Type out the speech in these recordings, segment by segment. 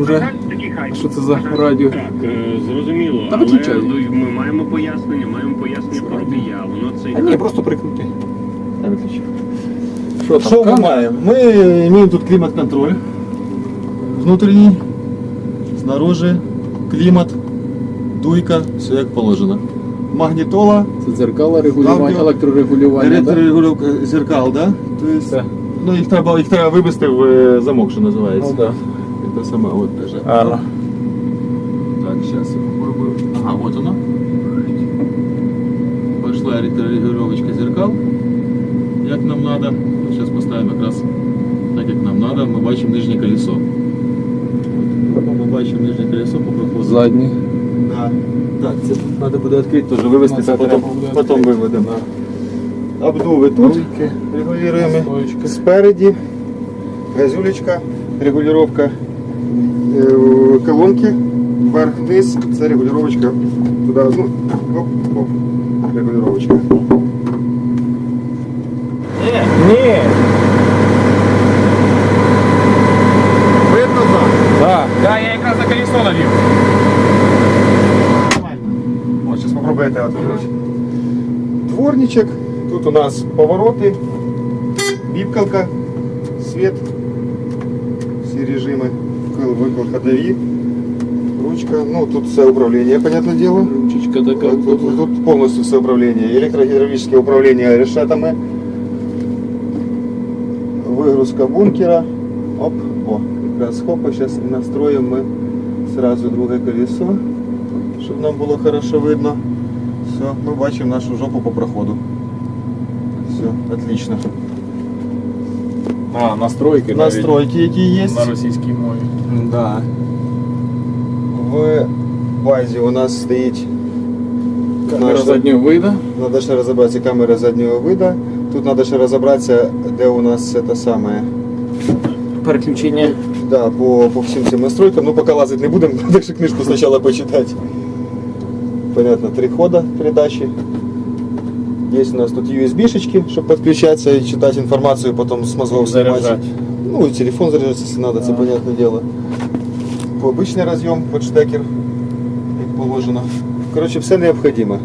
вже, що це за радіо. Так, е, зрозуміло. Та але виключай. ми маємо пояснення, маємо пояснення про водія. Воно це А ні, просто прикрути. Я виключив. Що Що ми камера? маємо? Ми маємо тут клімат-контроль. Внутрішній, знаружи, клімат, дуйка, все як положено. Магнітола, Це дзеркала регулювання, Аудіо. електрорегулювання. да? електрорегулювка зеркал, да? Це. ну, їх треба, їх треба вивести в е, замок, що називається. Ну, да. Це саме от даже. Гарно. Так, сейчас я попробую. Ага, вот оно. Пошла регулировочка зеркал. Як нам надо. Сейчас поставимо якраз так, як нам надо. Ми бачимо нижнє колесо. Ми бачимо нижнє колесо по проходу. Задній. Да. Так, це треба буде відкрити, теж вивести, це потім, потім виведемо. Обдуви тут регулюємо. Спереді газюлечка, регулювання колонки, вверх-вниз, це регулювачка туди, ну, оп, оп, регулювачка. Ні. Видно так? Да. Да, я якраз на колесо навів. Ось, зараз спробуйте відкрити. Дворничок, тут у нас повороти, біпкалка, виклик ходові, ручка, ну тут все управління, понятне діло. Ручечка така. Тут, тут, тут повністю все управління. Електрогідравлічне управління решетами. Вигрузка бункера. Оп, о, якраз хопа, зараз настроїмо ми сразу друге колесо, щоб нам було хорошо видно. Все, ми бачимо нашу жопу по проходу. Все, отлично. А, настройки. Настройки, які є. На російській мові. Да. В базі у нас стоїть Камера наша- заднього виду. Надо ще розібратися камера заднього виду. Тут треба ще розібратися, де у нас це саме. Переключення. Да, по, по всім цим настройкам. Ну, поки лазити не будемо, треба ще книжку спочатку почитати. Понятно, три хода передачі. Є у нас тут USB-шечки, щоб підключатися і читати інформацію, потім з мозгов знімати. Заряджати. Ну і телефон заряджати, якщо треба, це Ага. понятне дело. Обичний розйом під штекер, як положено. Коротше, все необхідно.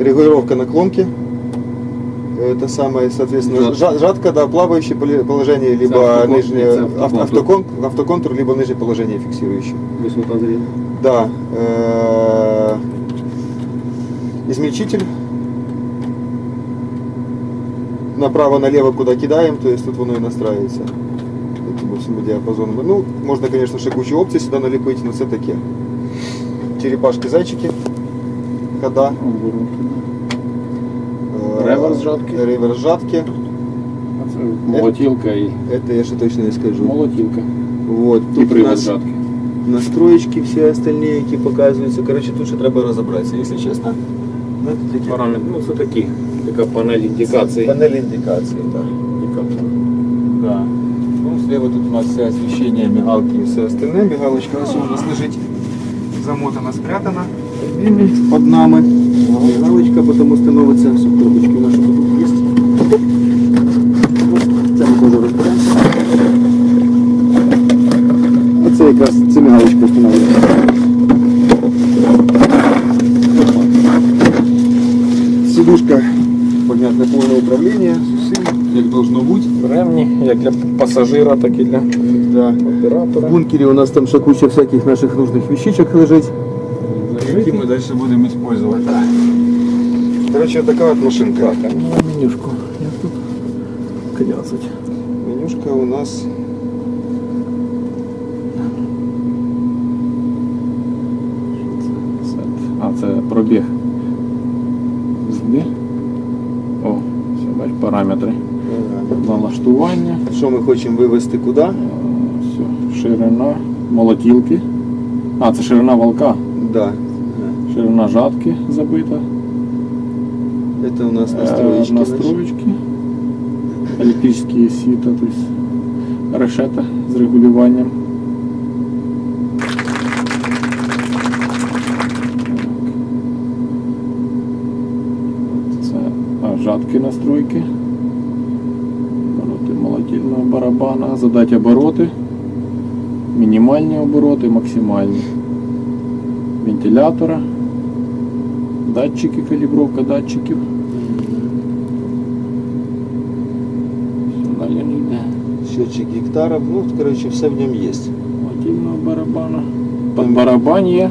Регулировка наклонки. Это самое, соответственно, Жатка. жа- жатка, да, плавающее поле- положение, либо автокон- нижнее это авто- автоконтур. автокон- автоконтур, либо нижнее положение фиксирующее. Висота зріння. Да. э, Измельчитель. Направо-налево куда кидаем, то есть тут воно і настраивается. По всему диапазону. Ну, можно, конечно, ще кучу опцій сюди наліпити, но це таке. Черепашки-зайчики. Хода. э, Реверс жатки. Реверс жатки. Молотілка і Это я ще точно не скажу. молотілка. Вот. І Тут у привод нас жатки. настроечки всі остальні, які показуються. Коротше, тут ще треба розібратися, якщо чесно. Ну, це такі Параметр. Ну це такі. Така панель індикацій. Панель індикації, так. Да. Ну, слева тут у нас все освещение, мигалки и все остальное. Мигалочка у нас лежить замотана, спрятана под нами. Мигалочка потім становиться, все, трубочки наші тут є. Це ми теж розберемося. А це якраз ця мигалочка встановлюється. Сидушка, понятно, повне управління з усім, як должно бути. Ремні, як для пасажира, так і для Да. В оператора. бункере у нас там ще куча всяких наших нужных вещичек лежить, які ми далі будемо использовать. Короче, така от машинка. Так, а ну менюшку. Як тут кляцать? Менюшка у нас Це- А, це пробіг. Параметри. Налаштування. що ми хочемо вивести куди. Все, ширина молотілки. А, це ширина волка. Да. Ширина жатки забита. Это у нас настроечки. Настроечки. Електричні сіта, то есть решета з регулюванням. Це а, настройки. Обороти молотильного барабана, задати обороти. мінімальні обороти, максимальні. Вентилятора, датчики, калібровка датчиків. Счетчик гектаров, ну, короче, все в нем есть. Отдільного барабана. Під барабан є.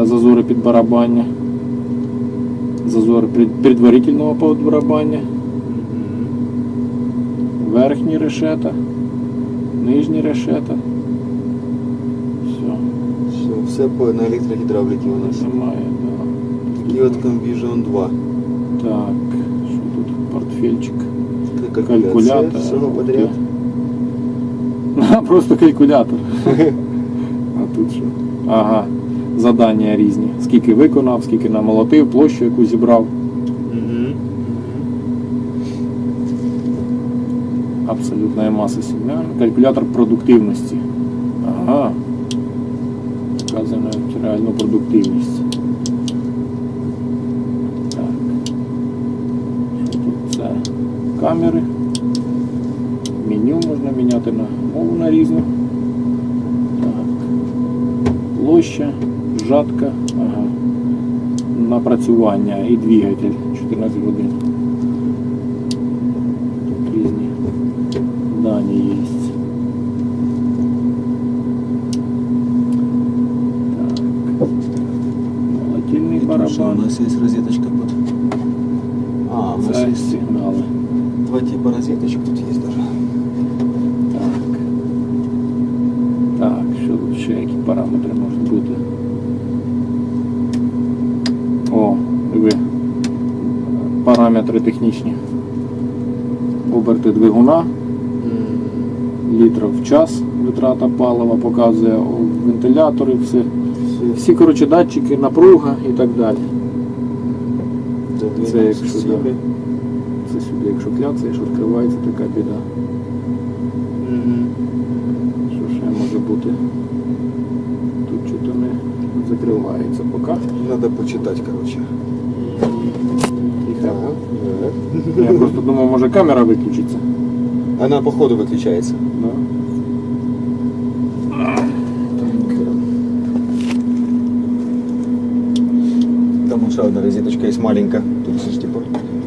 е, Зазори під барабання. Зазори пред- предварительного підбарабання. Верхні решета. Нижні решета. Все. Все, все по, на электрогидравлике у нас. Немає, да. И вот Convision 2. Так, що тут? Портфельчик. Калькуляция. Калькулятор. Все подряд. А, Просто калькулятор. А тут що? Ага. Задання різні. Скільки виконав, скільки намолотив, площу яку зібрав. Мгм. Абсолютная маса семян. Калькулятор продуктивності. Ага. Навіть реальну продуктивність. Так. Тут це? Камери. Меню можна міняти на мову на різну. Так. Площа, жатка, ага. напрацювання і двигатель 14 годин. Тут різні дані є. Так. Молотильний Что у барабан. нас есть розеточка под... А, у нас Це есть сигнали. два типа розеточек тут есть даже. Так. Так, що тут ще які параметри можуть бути? Параметри технічні. Оберти двигуна, літрів в час витрата палива, показує вентилятори, все. Всі коротше, датчики, напруга і так далі. Це якщо да. Це сюди, якщо кляцаєш, відкривається така біда. Що ще може бути? Тут чого не закривається поки. Надо почитать, короче. Тихо. Я просто думав, може камера виключиться. Она по ходу выключается. Да. Там еще одна розеточка есть маленькая. Тут все ж типа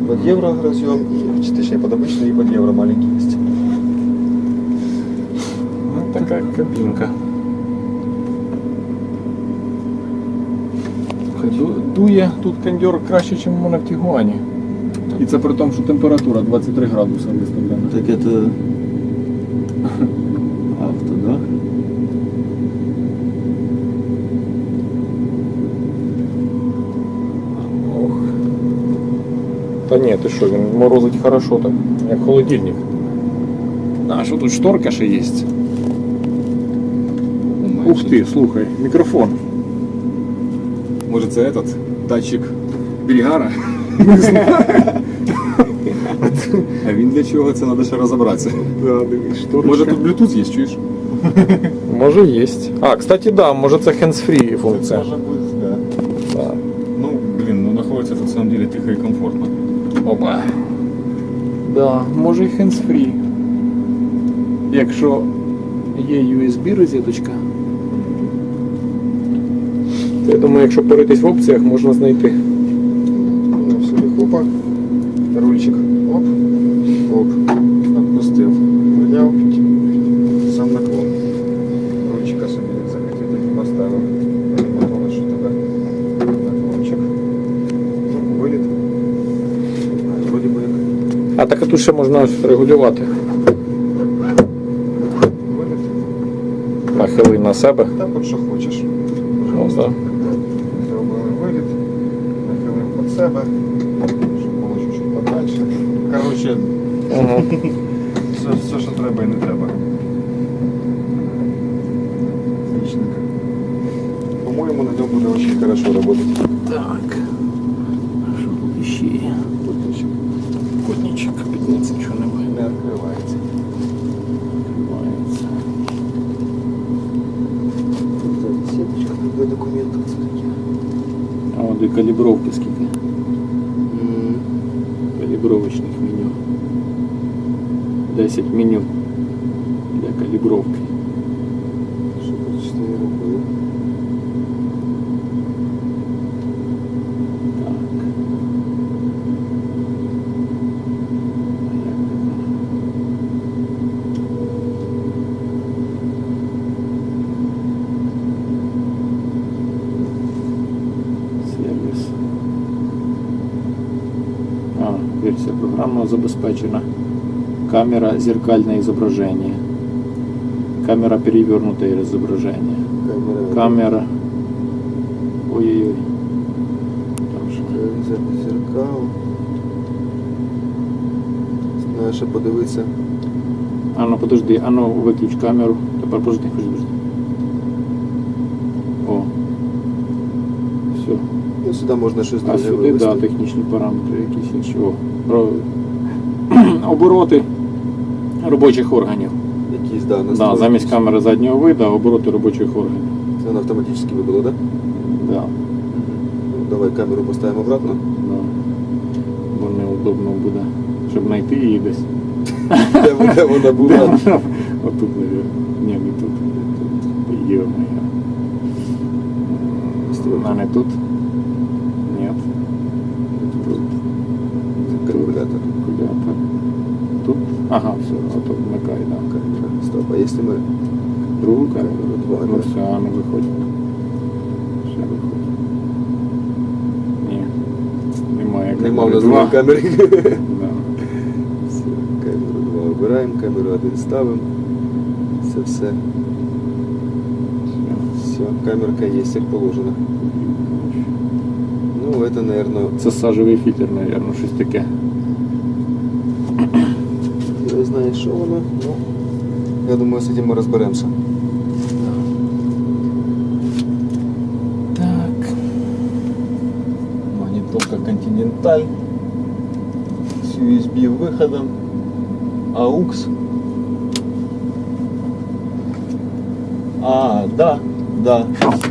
под евро разъем, и, точнее под обычный и под евро маленький есть. Ну, така кабінка. Дує тут кондьор краще, ніж у мене в Тігуані. І це при тому, що температура 23 градуси виставлена. Так это авто, да? Ох. Та ні, ти що, він морозить хорошо так, як холодильник. А що тут шторка ще є? Ух ти, слухай, мікрофон. Может это этот датчик Бельгара? А він для чого це треба ще розібратися? Да, дивись, шторочка. Може тут Bluetooth є, чуєш? Може є. А, кстати, да, може це hands-free функція. Може бути, да. Да. Ну, блін, ну знаходиться на самом деле тихо і комфортно. Опа. Да, може і hands-free. Якщо є USB розеточка. Я думаю, якщо поритись в опціях, можна знайти. Ну, хопа, рульчик, оп, оп, отпустив, виняв, сам наклон. Рульчика собі захотів, так поставив. Готово, що тебе наклончик. Ну, Виліт. Вроді би як А так а тут ще можна регулювати. виліт. Нахили на себе. Так от що хочеш. Ну, да. себе, щоб було чуть-чуть подальше. Коротше, Угу. все, все, що треба і не треба. Отличненько. По-моему, на нем буде очень хорошо работать. Так. Що тут ще є? Кутничок, підніться, нічого немає. Не відкривається. Відкривається. Тут сеточка, для документів це таке. А от і калібровки скільки? 10 меню для калибровки. А, версия программы забезпечена. Камера зеркальное изображение. Камера перевернутое изображение. Камера. Камера. Ой-ой-ой. Там що? Запис зеркал. Знаєш, що подивитися. А ну подожди, а ну виключ камеру. Тепер подожди, подожди, подожди. О. Все. Ну, сюди можна щось А друге сюди, вивести. да, технічні параметри якісь інші. О, про... Обороти Робочих органів. Якісь, да, Да, замість камери заднього виду, обороти робочих органів. Це воно автоматично вибило, так? Да? Да, Ну, давай камеру поставимо обратно. да. Бо неудобно буде, щоб знайти її десь. Де вона- де вона була? Отут, мабуть. Ні, не тут. Є моя. А не тут? Ні. Тут. Калькулятор. Калькулятор. Тут? Ага, все, а тут вмикай, да. Стоп, а якщо ми Другу камеру. Ну все, а ну виходь. Ще виходь. Ні. Немає Нема в нас два. другої камери. Да. Все, камеру 2 обираємо, камеру 1 ставимо. Це все. Все, камерка є, як положено. Ну, это, наверное, Це сажевий фільтр, мабуть, щось таке. Я знаю, що. Ну, я думаю, з цим ми розберемося. Так. Магнитолка Continental с USB выходом, AUX. А, да, да.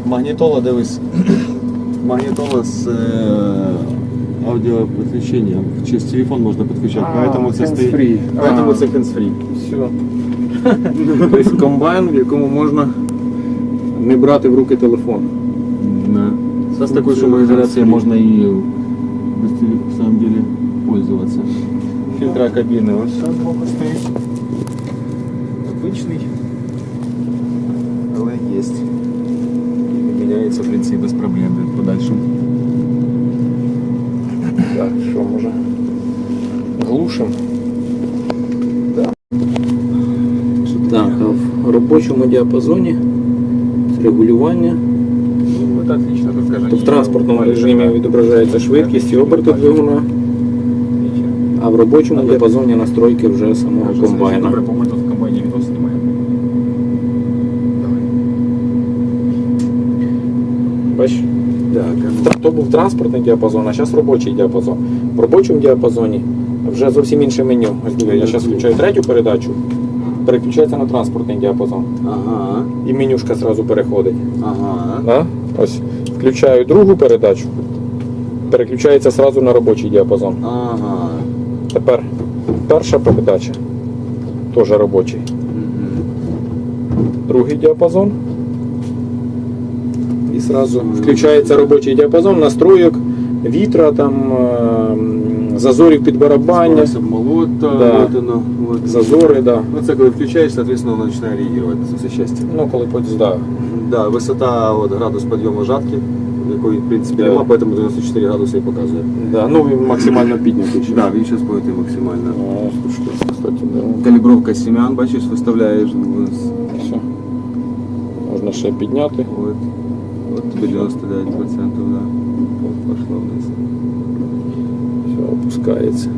Магнітола, дивись. Магнітола з е, аудіопідключенням. Через телефон можна підключати, поэтому це стоїть. hands-free. Поэтому А. це hands-free. Все. Тобто комбайн, в якому можна не брати в руки телефон. Да. С такой шумоизоляцией можно и без теле- на самом деле пользоваться. Фильтра кабины вот все сбоку стоит. Обычный. Але есть. И меняется, в принципе, без проблем в подальшому. Так, що може? Глушим. Да. Так, а в робочому діапазоні з регулювання. Ну, это отлично, тут скажи. То в транспортному режимі відображається швидкість і оберти двигуна, а в робочому діапазоні настройки вже самого комбайна. Добре, по-моєму, тут в комбайні відос знімаємо. Бачиш? То був транспортний діапазон, а зараз робочий діапазон. В робочому діапазоні вже зовсім інше меню. Я зараз включаю третю передачу, переключається на транспортний діапазон. Ага, І менюшка одразу переходить. ага. Да? Ось включаю другу передачу, переключається одразу на робочий діапазон. Ага. Тепер перша передача, теж робочий. Другий діапазон. І одразу включається робочий діапазон настроєк, вітра, там, зазорів під барабання, обмолота, Да. вот оно. Вот. зазори, да. Ну, це коли включаєш, соответственно, воно починає реагувати на все щастя. Ну, коли потім, да. Да, висота от, градус підйому жатки, якої в принципі Да. нема, поэтому 94 градуси і показує. Да. Ну, він максимально піднятий. ще. Да, він зараз буде максимально. О, слушай, кстати, да. Калібровка семян, бачиш, виставляєш. Все. Можна ще підняти. От, от тобі 99%, да. От, пошло вниз. Все, опускається.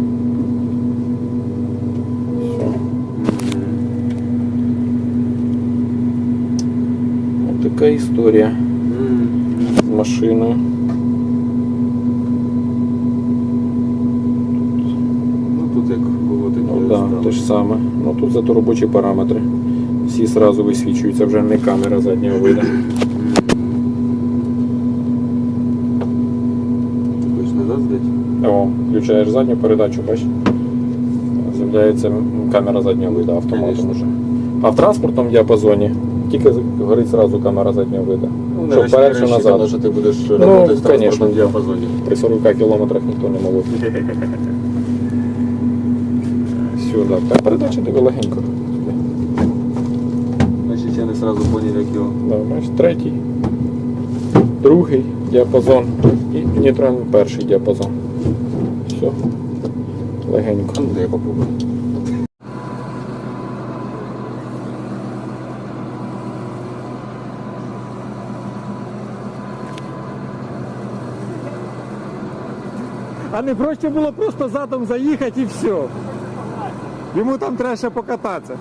Все. Ось така історія М. з машиною. Ну тут як було таке. Ну, да, те ж саме. Ну тут зато робочі параметри. Всі одразу висвічуються, вже не камера заднього виду. Ти хочеш назад Включаєш задню передачу, бачиш? З'являється камера заднього виду автоматом вже. А в транспортному діапазоні тільки горить зразу камера заднього виду. Ну, Що вперед, що назад. що ти будеш Ну, працювати в конечно. транспортному діапазоні. При 40 кілометрах ніхто не молотить. Все, так. Та передача тебе легенько. Значить, я не сразу поняв, як його. Да, бачиш, третій, другий діапазон і нейтральний перший діапазон. Все. легенько. Ну, да я попробую. А не проще було просто задом заїхати і все. Йому там треба ще покататися.